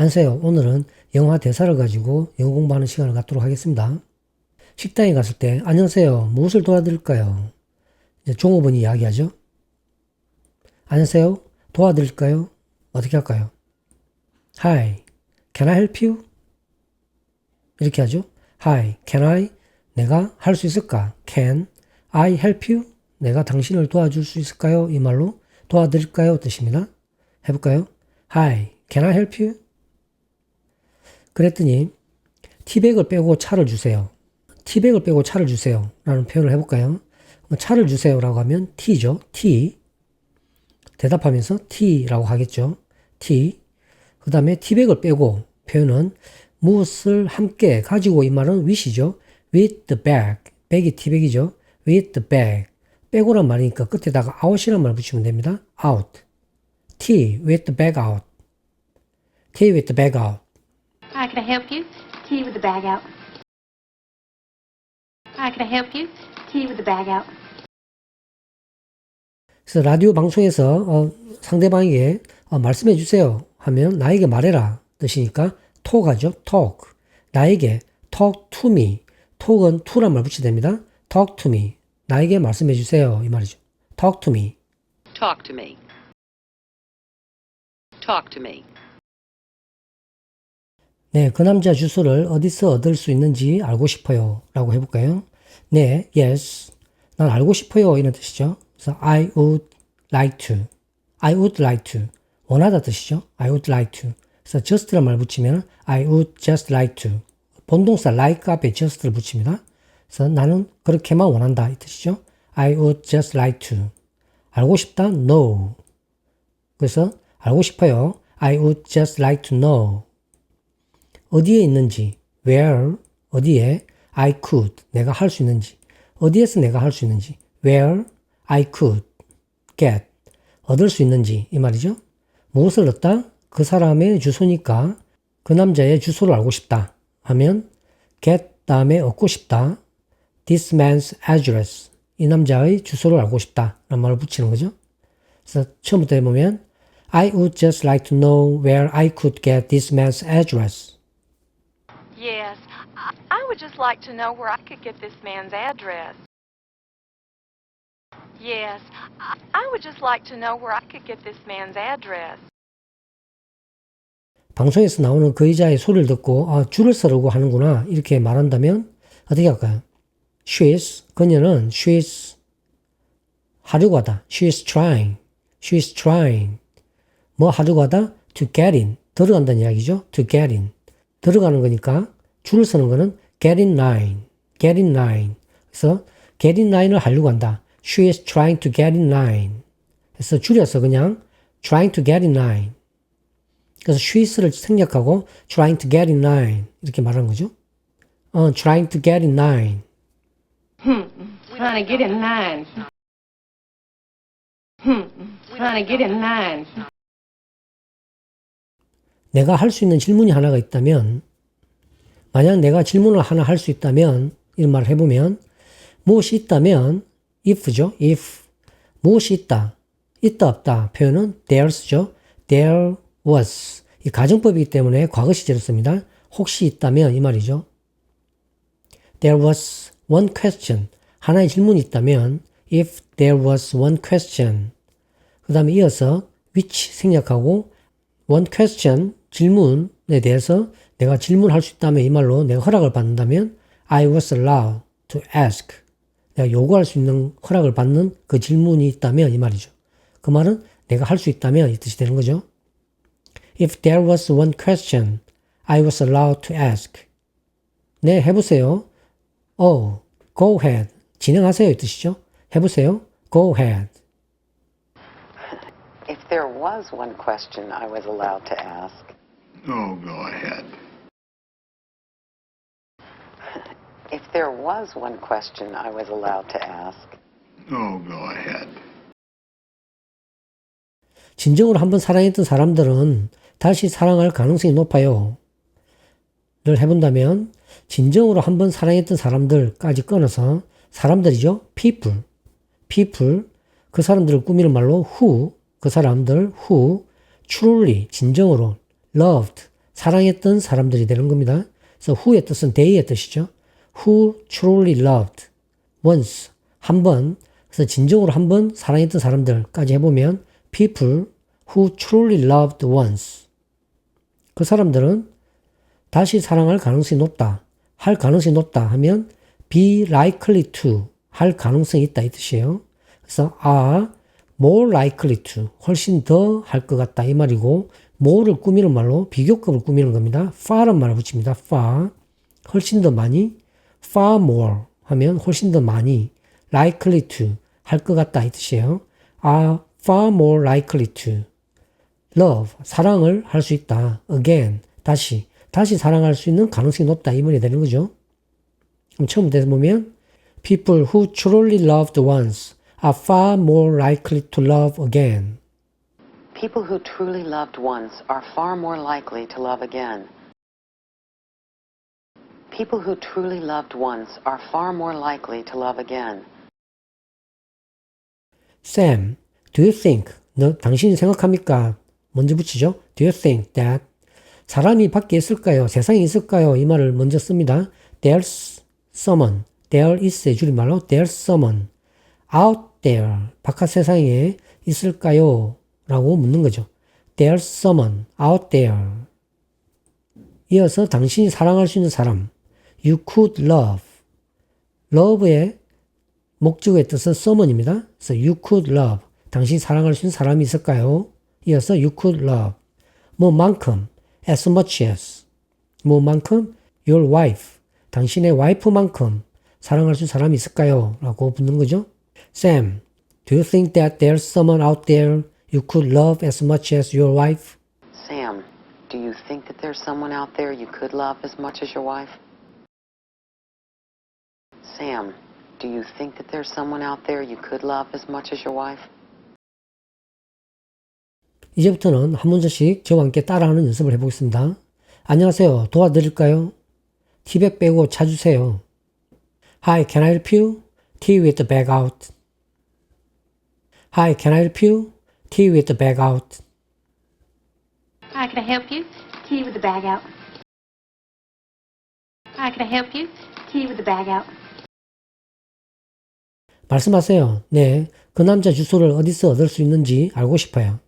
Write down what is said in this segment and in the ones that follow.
안녕하세요. 오늘은 영화 대사를 가지고 영어 공부하는 시간을 갖도록 하겠습니다. 식당에 갔을 때 안녕하세요. 무엇을 도와드릴까요? 종업원이 이야기하죠. 안녕하세요. 도와드릴까요? 어떻게 할까요? Hi, can I help you? 이렇게 하죠. Hi, can I? 내가 할 수 있을까? Can I help you? 내가 당신을 도와줄 수 있을까요? 이 말로 도와드릴까요? 뜻입니다. 해볼까요? Hi, can I help you? 그랬더니 티백을 빼고 차를 주세요. 티백을 빼고 차를 주세요. 라는 표현을 해볼까요? 뭐 차를 주세요. 라고 하면 T죠. T. 대답하면서 T라고 하겠죠. T. 그 다음에 티백을 빼고 표현은 무엇을 함께 가지고 이 말은 with이죠. with the bag. 백이 티백이죠. with the bag. 빼고란 말이니까 끝에다가 out이란 말 붙이면 됩니다. out. T with the bag out. T with the bag out. Can I help you? Tea with the bag out. Hi, can I help you? Tea with the bag out. 그래서 라디오 방송에서 어, 상대방에게 어, 말씀해 주세요 하면 나에게 말해라 뜻이니까 톡하죠. talk. 나에게 talk to me. talk은 to란 말 붙여야 됩니다. talk to me. 나에게 말씀해 주세요 이 말이죠. talk to me. Talk to me. Talk to me. 네, 그 남자 주소를 어디서 얻을 수 있는지 알고 싶어요. 라고 해볼까요? 네, yes. 난 알고 싶어요. 이런 뜻이죠. 그래서 I would like to. I would like to. 원하다 뜻이죠. I would like to. 그래서 just란 말 붙이면 I would just like to. 본동사 like 앞에 just를 붙입니다. 그래서 나는 그렇게만 원한다. 이 뜻이죠. I would just like to. 알고 싶다? No. 그래서 알고 싶어요. I would just like to know. 어디에 있는지, where, 어디에, I could, 내가 할 수 있는지, 어디에서 내가 할 수 있는지, where I could get, 얻을 수 있는지, 이 말이죠. 무엇을 얻다? 그 사람의 주소니까 그 남자의 주소를 알고 싶다 하면 get 다음에 얻고 싶다. This man's address. 이 남자의 주소를 알고 싶다. 라는 말을 붙이는 거죠. 그래서 처음부터 해보면 I would just like to know where I could get this man's address. Yes, I, I would just like to know where I could get this man's address. Yes, I, I would just like to know where I could get this man's address. 방송에서 나오는 그 여자의 소리를 듣고 아, 줄을 서르고 하는구나 이렇게 말한다면 어떻게 할까요? She's 그녀는 she's 하려고 하다. She's trying. She's trying. 뭐 하려고 하다? To get in. 들어간다는 이야기죠. To get in. 들어가는 거니까 줄을 서는 거는 get in line. get in line. 그래서 get in line을 하려고 한다. She is trying to get in line. 그래서 줄여서 그냥 trying to get in line. 그래서 she's를 생략하고 trying to get in line 이렇게 말하는 거죠. 어, trying to get in line. Trying to get in line. Hmm. Trying to get in line. 내가 할 수 있는 질문이 하나가 있다면, 만약 내가 질문을 하나 할 수 있다면, 이런 말을 해보면, 무엇이 있다면, if죠, if. 무엇이 있다, 있다, 없다. 표현은 there's죠. there was. 이 가정법이기 때문에 과거 시제를 씁니다. 혹시 있다면, 이 말이죠. There was one question. 하나의 질문이 있다면, if there was one question. 그 다음에 이어서 which 생략하고 one question 질문에 대해서 내가 질문할 수 있다면 이 말로 내가 허락을 받는다면 I was allowed to ask. 내가 요구할 수 있는 허락을 받는 그 질문이 있다면 이 말이죠. 그 말은 내가 할 수 있다면 이 뜻이 되는 거죠. If there was one question, I was allowed to ask. 네, 해보세요. Oh, go ahead. 진행하세요 이 뜻이죠. 해보세요. Go ahead. If there was one question I was allowed to ask, Oh, go ahead. if there was one question I was allowed to ask, Oh, go ahead. 진정으로 한번 사랑했던 사람들은 다시 사랑할 가능성이 높아요. 를 해본다면 진정으로 한번 사랑했던 사람들까지 끊어서 사람들이죠. people. people. 그 사람들을 꾸미는 말로 who. 그 사람들 who truly 진정으로 loved 사랑했던 사람들이 되는 겁니다. 그래서 who의 뜻은 they의 뜻이죠. who truly loved once 한 번. 그래서 진정으로 한 번 사랑했던 사람들까지 해보면 people who truly loved once 그 사람들은 다시 사랑할 가능성이 높다. 할 가능성이 높다 하면 be likely to 할 가능성이 있다 이 뜻이에요. 그래서 are more likely to 훨씬 더 할 것 같다 이 말이고 more를 꾸미는 말로 비교급을 꾸미는 겁니다. far란 말을 붙입니다. far 훨씬 더 많이 far more 하면 훨씬 더 많이 likely to 할 것 같다 이 뜻이에요. are far more likely to love 사랑을 할 수 있다. again 다시 다시 사랑할 수 있는 가능성이 높다 이 말이 되는 거죠. 그럼 처음부터 보면 people who truly loved once are far more likely to love again. People who truly loved once are far more likely to love again. People who truly loved once are far more likely to love again. Sam, do you think 너 당신이 생각합니까? 먼저 붙이죠. Do you think that 사람이 밖에 있을까요? 세상에 있을까요? 이 말을 먼저 씁니다. There's someone. There is의 줄임말로 there's someone out there 바깥 세상에 있을까요? 라고 묻는 거죠. There's someone out there. 이어서 당신이 사랑할 수 있는 사람. You could love. love의 목적의 뜻은 someone입니다. 그래서 you could love. 당신이 사랑할 수 있는 사람이 있을까요? 이어서 you could love. 뭐만큼 as much as. 뭐만큼 your wife. 당신의 와이프만큼 사랑할 수 있는 사람이 있을까요? 라고 묻는 거죠. Sam, do you think that there's someone out there you could love as much as your wife? Sam, do you think that there's someone out there you could love as much as your wife? Sam, do you think that there's someone out there you could love as much as your wife? 이제부터는 한 문제씩 저와 함께 따라하는 연습을 해보겠습니다. 안녕하세요. 도와드릴까요? 티백 빼고 차주세요. Hi, can I help you? Tea with the bag out. Hi, can I help you? Tea with the bag out. Hi, can I help you? Tea with the bag out. Hi, can I help you? Tea with the bag out. 말씀하세요. 네, 그 남자 주소를 어디서 얻을 수 있는지 알고 싶어요.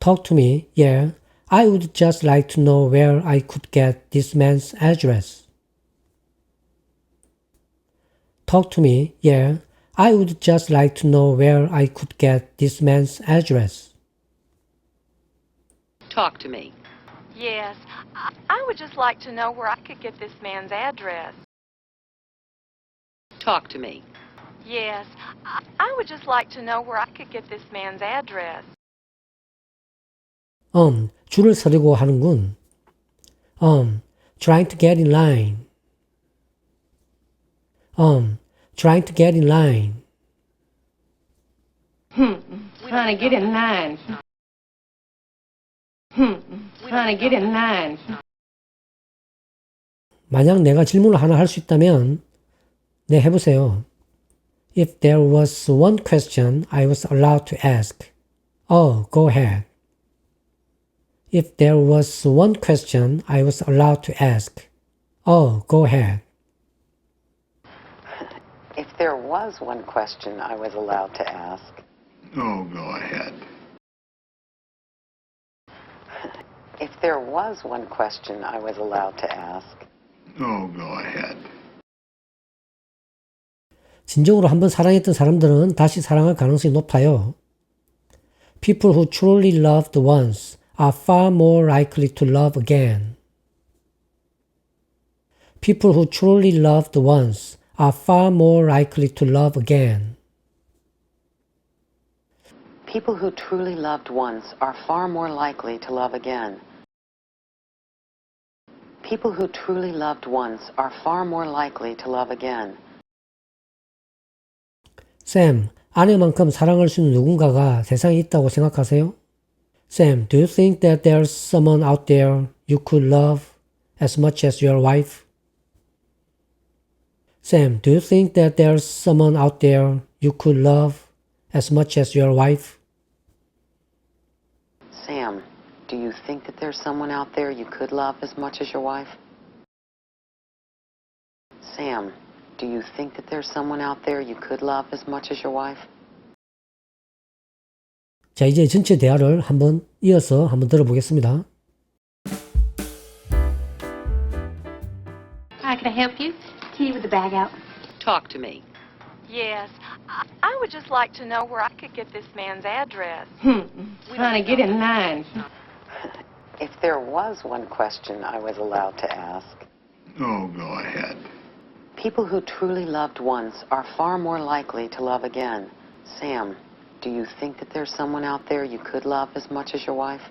Talk to me. Yeah, I would just like to know where I could get this man's address. Talk to me. Yeah, I would just like to know where I could get this man's address. Talk to me. Yes, I, I would just like to know where I could get this man's address. Talk to me. Yes, I, I would just like to know where I could get this man's address. Um, 줄을 서려고 하는군. Um, trying to get in line. Um, trying to get in line. Trying to get in line. Hmm. Trying to get in line. 만약 내가 질문을 하나 할 수 있다면, 네, 해보세요. If there was one question I was allowed to ask. Oh, go ahead. If there was one question I was allowed to ask. Oh, go ahead. If there was one question I was allowed to ask, Oh, go ahead. if there was one question I was allowed to ask, Oh, go ahead. 진정으로 한번 사랑했던 사람들은 다시 사랑할 가능성이 높아요. People who truly loved once are far more likely to love again. People who truly loved once are far more likely to love again. people who truly loved once are far more likely to love again. People who truly loved once are far more likely to love again. Sam, 아내만큼 사랑할 수 있는 누군가가 세상에 있다고 생각하세요? Sam, do you think that there's someone out there you could love as much as your wife? Sam, do you think that there's someone out there you could love as much as your wife? Sam, do you think that there's someone out there you could love as much as your wife? Sam, do you think that there's someone out there you could love as much as your wife? 자, 이제 전체 대화를 한번 이어서 한번 들어보겠습니다. Hi, can I help you? Tea with the bag out. Talk to me. Yes, I, I would just like to know where I could get this man's address. Hmm. Trying to get in line. If there was one question I was allowed to ask, Oh, go ahead. people who truly loved once are far more likely to love again. Sam, do you think that there's someone out there you could love as much as your wife?